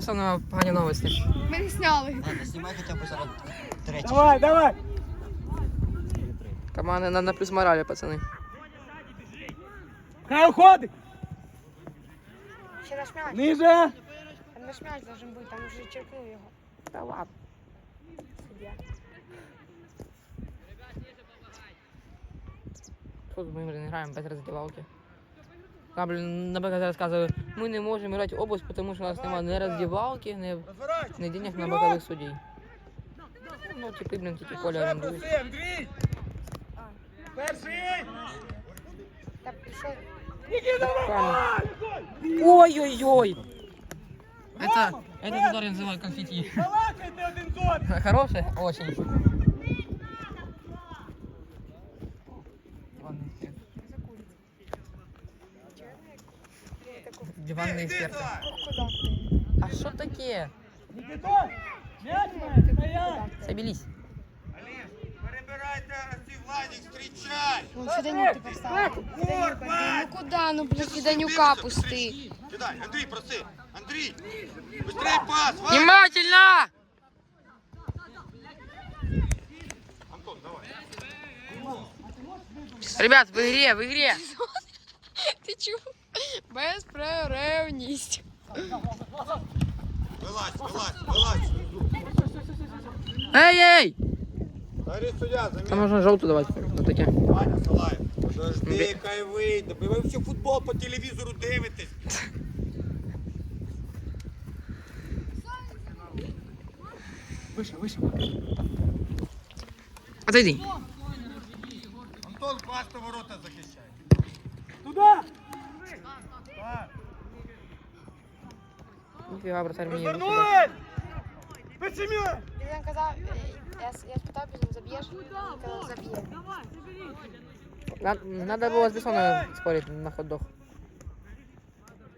Саме погані новості. Ми не сняли. Ладно, знімай хоча б зараз третій. Давай, давай. Команда на, на плюс моралі, пацани. Хай уходить. Ще наш м'яч. Ниже. Там наш м'яч должен бути, там вже черкнув його. Та ладно. Суддя. Що тут ми блін, граємо без роздівалки? Там, блін, наприклад, розказували, ми не можемо грати обувь, тому що у нас немає ні роздівалки, ні, ні денег на бокових судей. Ну, типи, блін, тільки поля орендують. Проси, Андрій. Перший. Та пішов. Правильно. Ой-ой-ой! Это, этот удар я называю конфетти. Балакайте один з одним. Хороший? Очень. Диванный эксперт. Куди? А що таке? Нікітой. М'яч має, стоять. Соберись. Перебирайте ці Владик, зустрічай! Вон Феденюк ти поставив. Феденюка. Ну куди? Ну, блін, Феденюка пусти. Кидай, Андрій, проси! Андрій! Быстрей пас! Владик! Внимательно! Антон, давай. Ребят, в игре, в игре. Ти чув? Безперервність. Вилазь, вилазь, вилазь! Эй, эй! Дарі суддя, Там замір. можно желтую давать. Вот таке. Ваня, Салаєв. Подожди, Бі- хай вийде. Ви всі футбол по телевізору дивитесь. Вище, вище. Отойди. Антон просто ворота захищає. Нифига, вратарь мне не Розвернулись. Висім'ю. Він казав, е, я, я спитав, він заб'єш? Він казав, заб'є. Надо, надо было с Бессоновым спорить на хот-дог.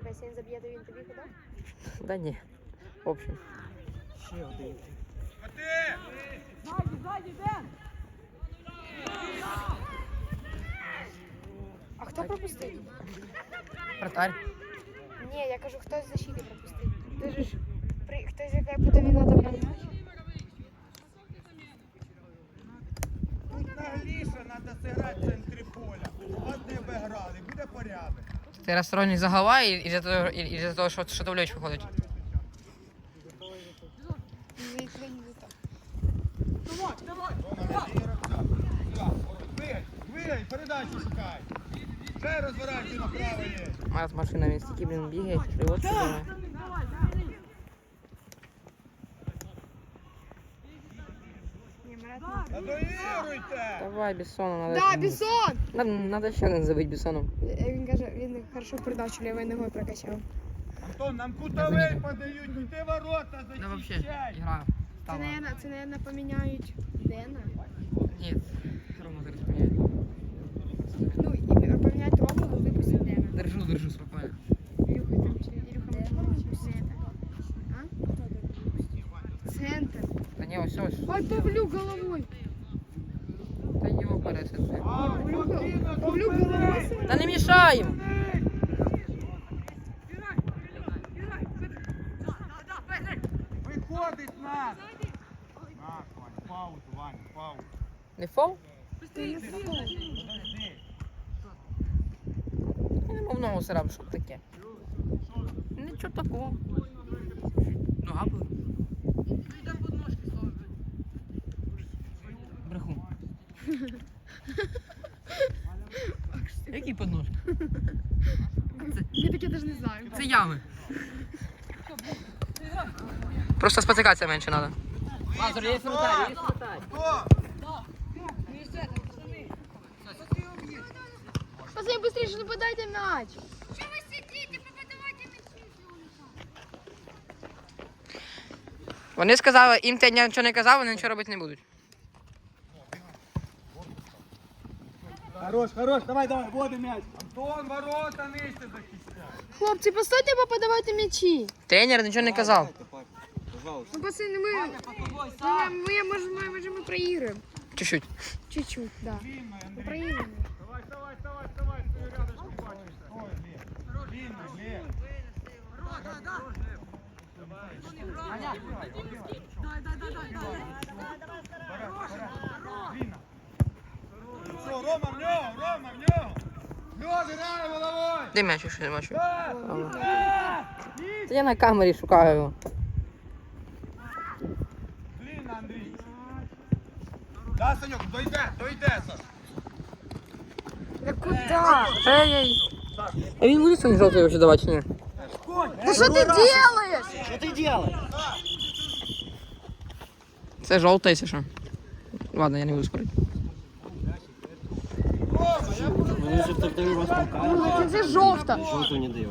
Якщо він заб'є, то він тобі куди? Да не. В общем. Ще один. Ходи! А хто пропустив? Вратарь. Ні, я кажу, хтось з защити пропустив. Ти ж ж при хтось яка буде він надо брати. Тут нагліше треба зіграти в центрі поля. Вас не обіграли, буде порядок. Ты расстроен из-за гола и из-за того, и- из-за того, что что-то в лечь выходит? Не туди, не туди. Двигай, двигай, передачу шукай. Ще розворачуй направо є. Марат машина вместе таки, блин, бегает, живот Давай, Бессону надо. Да, Бісон! Надо, надо ще один забить Бессону. Е, Він каже, він хорошо передачу лівою ногою прокачав. Антон, нам кутовий подають, ну ти ворота Да вообще, захищай. игра. Це, Стала. наверное, це, наверное, поміняють Дена. Нет, Рома зараз поменяет. Ну, і поміняють Рому, і випустять Дена. Держу, держу спокойно. Ілюха там чи Ілюха може випустити? А? Центр. Да не, все, Ой, Павлюк головою. Паузу, Вань, паузу. Не фол? Не мов ногу сирам, що таке? Нічого такого. Нога була. Брехун. Які подножки? Я таке навіть не знаю. Це ями. Просто спотикатися менше треба. Лазар, є вратарь, є вратарь. Хто? Пацани, быстрее, не подайте м'яч. Вони сказали, їм те нічого не казав, вони нічого робити не будуть. Хорош, хорош, давай, давай, води м'яч. Антон, ворота нижче захищай. Хлопці, постойте, бо подавайте м'ячі. Тренер нічого не казав. пожалуйста. Ну, пацаны, мы... Аня, ну, мы, мы, можем, мы можем проиграем. Чуть-чуть. Чуть-чуть, да. Мы проиграем. Давай, давай, давай, давай, ты рядышком бачишься. Ой, Лев. Лев, Лев. Да, да, да. Аня, дай, дай, дай, дай. Все, Рома в Рома в. Де м'яч ще не бачу? Я на камері шукаю його. Да, Саньок, дойде, дойде, Саш. Да куда? Ей-ей. А він буде сьогодні жовтий вже давати чи ні? Да что ты делаешь? Що ти делаєш? Це жовтий, це що? Ладно, я не буду спорити. Вони вже вторгли вас Ну, це жовта. жовту не дають.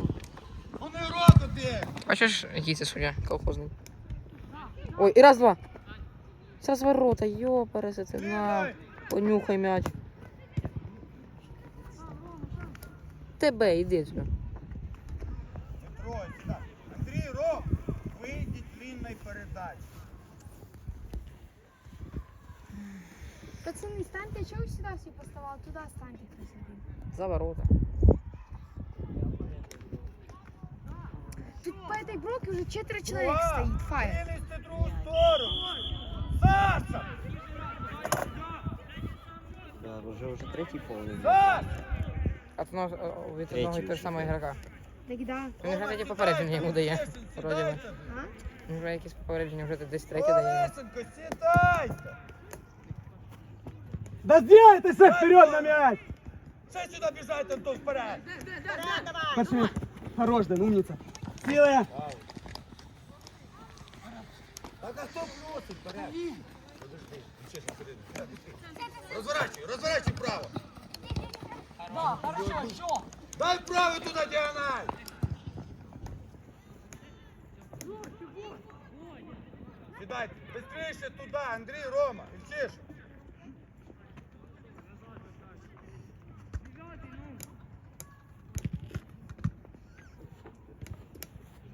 Вони року ти. Бачиш, який це суддя колхозний. Ой, і раз, два. Це з ворота, йопересе, це на. Понюхай м'яч. Тебе, іди сюди. Петро, сюди. Андрій, Ром, вийдіть длинної передачі. Пацаны, станьте, чего вы сюда все поставал? Туда станьте, красиво. За ворота. Тут по этой бровке уже четверо человек Увага! стоит. Фаер. Вилізти в другу сторону. Саша! Да, вже вже третій фол. Саш! А то нож о, від одного і того ж самого ігрока. Так да. Він вже тоді попередження йому дає. Вроді би. А? Він вже якісь попередження вже десь третє дає. Олесенко, сідайте! Да сделайтеся вперед на мяч! Ще сюди біжайте, Антон, вперед! Пошли. Хорош, Дэн, умница. Силы. Так а хто просить вперед? Подожди, чесно, подожди. Розворачуй, розворачуй право. Дай право туди діагональ. Сідайте, швидше туди, Андрій, Рома, Ільчиш.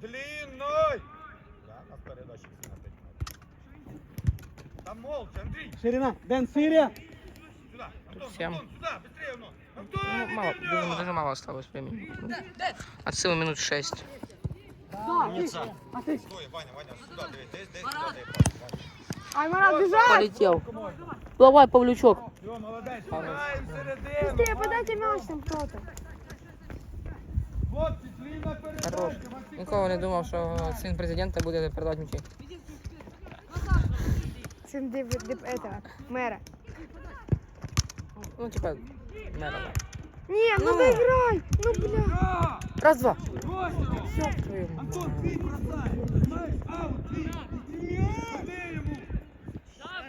Длинной! Там молча, Андрій, Ширина. Дэн, шире. сюди. Антон, Всем. Антон, сюди, быстрее, Антон. Антон, Ну, іди мало, в дуже, нього! дуже мало осталось времени. От силы минут 6. Стой, Ваня, Ваня, сюди, дивись, десь, десь, сюди, дай Аймара, бежать! Полетел. Давай, Павлючок. Все, молодець, граємо середину. Быстрее, подайте мяч там кто-то. Хлопці, длинна Хорош. передача. Максим, Ніколи не думав, що син президента буде передавати м'ячі. Сын деп, деп этого, мэра. Ну, типа, не надо. Не, ну доиграй! Ну, бля. Раз, два. Бросите. Ёб твою Антон, мать. твій бросай. Знаєш, аут, твій. Ні, Ходи йому.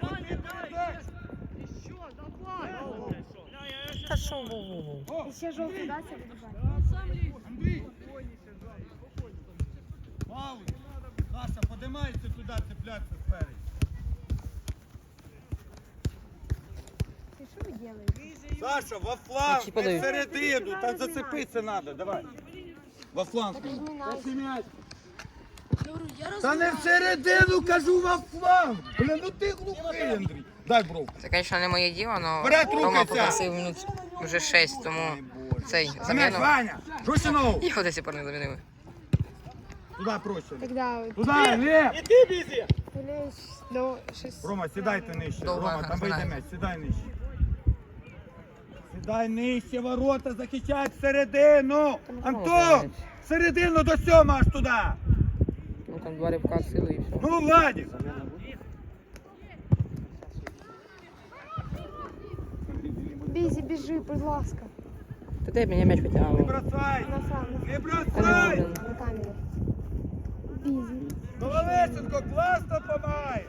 Ходи передачу. Та що, во-во-во. О, Еще желтый, да, тебе бежать? Андрій. Аут. Саша, подимайся туди, цепляться спереду. Что вы делаете? Саша, во фланг, подають. не там зацепитися треба, давай. Во фланг. Надо. Та не всередину, кажу, во фланг. Блин, ну ти глухий, Андрій. Дай бровку. Це, звісно, не моє діло, але Вперед Рома рухайся! попросив минут вже 6, тому цей Зам'яч, заміну. Ваня. Його до сих пор не замінили. Туди проще. Тогда вот Лев. плюс до 6. Рома, сідайте нижче. Довго Рома, там вийде м'яч, сідай нижче. Сідай нижче, ворота захищають середину. Антон, середину до сьома аж туди. Ну там два рибка сили і все. Ну, Владик. Бізі, біжи, будь ласка. Та де мене м'яч Не бросай. Не бросай. на камеру. Бізі. Головесенко, класно помагаєш.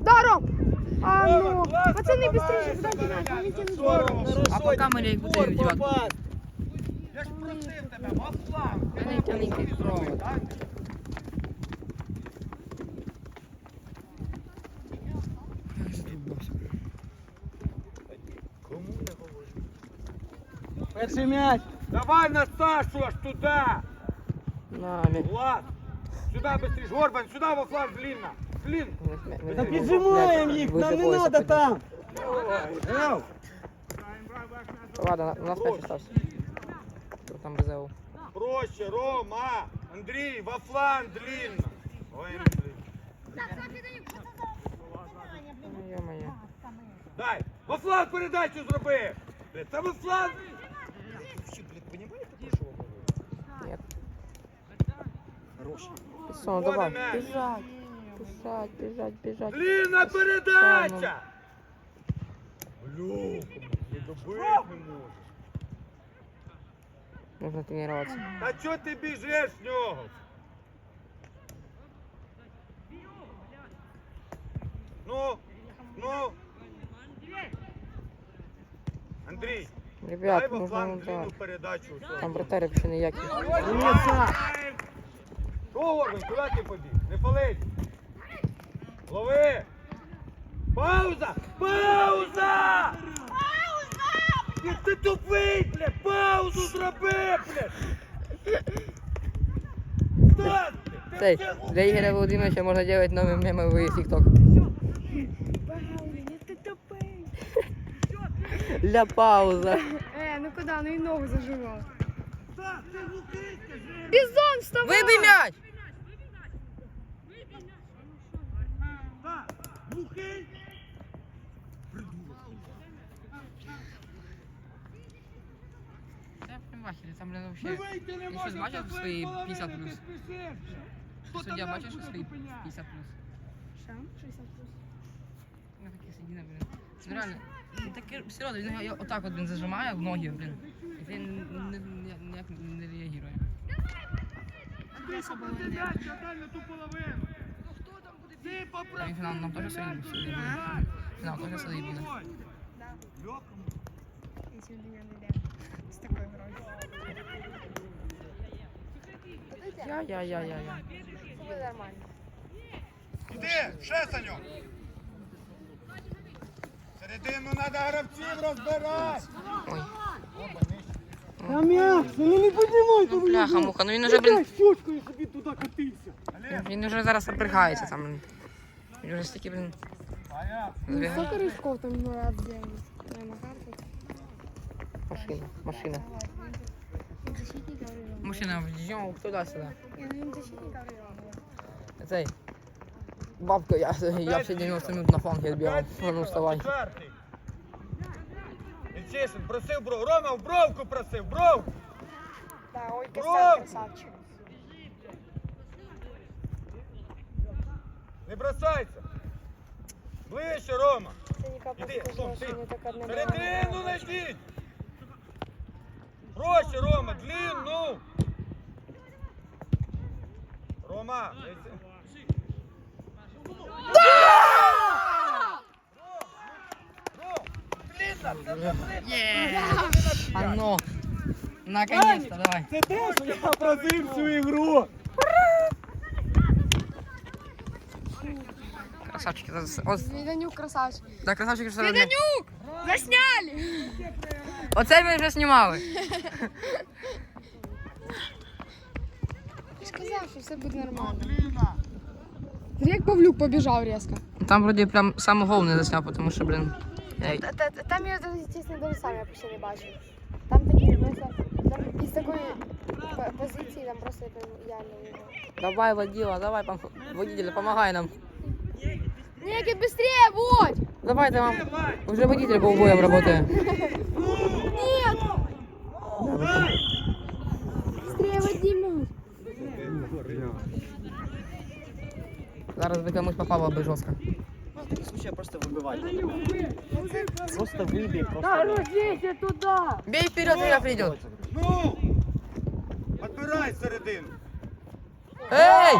Да, Ром! А Рома, ну, класно пацаны, быстрее, помагаєш, подайте мяч, Ваня, помните на здорово. А по камері як буде віддівати? Я ж просив тебе, во фланг. Я не тяненький провод. Кому не говорю? Перший мяч. Давай на Сашу аж туда. На, м'яч. Влад. Сюда быстрее. Горбан, сюда во фланг длинно. Длинно. Да піджимаємо їх, нам не надо там. Эл. Ладно, у нас м'яч остався. Там без ЕУ. Проще, Рома. Андрій, во фланг длинно. Ой, блін. Ну, Ё-моё. Дай! Во фланг передачу зроби! Блін, Та во фланг! Вообще, блін, понімаєте, про що ви говорите? Нет. Хороший. Писон, Вон давай. мяч. Бежать. Бежать, бежать, бежать. Длинна передача! Блюк, не добити не можеш. Нужно тренироваться. Та чого ти біжиш з нього? Ну, ну. Андрій, дай Ребят, во нужно фланг удар. длинну передачу. Там вратарь вообще ніякий. Що, Гордон, куди ти побіг? Не палить. Лови! Пауза! Пауза! Пауза! Ти тупий, бля! Паузу зроби, бля! Стань! ти! Цей, для Ігоря Володимировича можна делать новый мемовый тикток. Ти тупий. Ля пауза. Е, ну куди? Ну і ногу заживав. Стань, ти глухий, скажи! Бізон, вставай! Выбей мяч! глухий! Я прям в ахере, там, блин, Ми вообще... вийти не Ти щось можемо бачив до свої своєї 50 половини, плюс? ти спішиш. Хто Суддя там бачиш нас свої буде зупиняти? 50 плюс? Що? 60 плюс. Ну такі сиділи, блін. Ну реально, він таке, серйозно, він його отак от він зажимає в ноги, блін. І він не- не- ніяк не реагує. Андрій, попади м'яч, дай на ту половину. Ти А поправ. він фінал нам теж своїй своїй буде. Фінал теж своїй буде. Льохом. І сьогодні я не йде. З такою грою. Я-я-я-я-я. Буде нормально. Іди, ще Саньок. Середину треба гравців розбирати. Ой. Та м'яч, ну не піднімай Ну бляха, муха, ну він уже, блін, щочкою собі туди катився. він уже зараз напрягається там, блін. Він уже стільки, блін, забігає. Сколько рисков там надо сделать? На карту. Машина, машина. Защитника вывел. Машина, йоу, туди-сюди. Я ну, защитника вывел. Цей. Бабка, я, я все 90 минут на фланге отбегал. А ну вставай. Четвертий. Ільчишин просив бровку. Рома в бровку просив, бровку. Да, ой, Бро! Красавчик. Не бросайся. Ближче, Рома. Це ніяка Іди, просто стоп, що ти. не так одна найдіть. Проще, Рома, длинну. Рома. А ну. Наконец-то, давай. Це те, що я просив цю ігру. Красавчики. Ось, Віданюк красавчик. да, красавчики, що Віданюк! Засняли! Оце ми вже знімали. Ти ж казав, що все буде нормально. Як Павлюк побіжав різко. Там вроді прям саме головне засняв, тому що, блін. Ей. Та- та- та- Там я, чесно, навіть сам я почти не бачив. Там такі, просто, там із такої по- позиції, там просто це ідеально видно. Давай, водила, давай, пом- водитель, помогай нам. Никит, быстрее, вот! Давай, там уже водитель по убоям работает. Нет! Быстрее, Вадим! Зараз би комусь попало би жорстко. В таких случаях просто вибивай. Просто вибій, просто. Дети, туда! Бей вперед, я придет. Ну! Отбирай середину. Ей!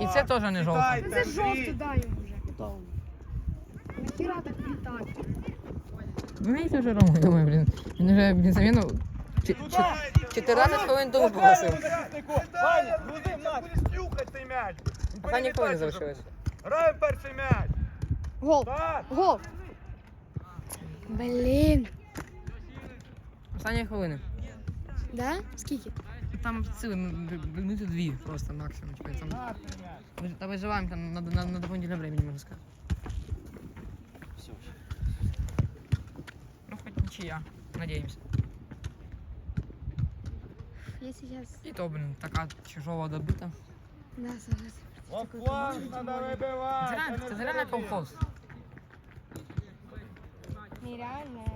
І це теж не жовто. Дайте, Це жовто, Андрій. дай йому вже. Даун. Нахіра так літати? Знаєте вже Рому, думаю, блін. Він вже блін, заміну чи- чи- 14 хвилин тому попросив. Ваня, грузи м'яч. Будеш нюхати цей м'яч. Останні хвилини залишилось. Граємо перший м'яч. Гол! Так. Гол! Блін! Останні хвилини. Да? Скільки? Там цілий минути дві просто максимум. Типа, там, ви- та виживаємо там на, на, на дополнительное времени, можна сказати. Все. Ну, хоч нічия, надіємося. Я сейчас... І то, блін, така чужого добита. Да, зараз. Во фланг треба вибивати. Це реально, це реально колхоз. Нереально.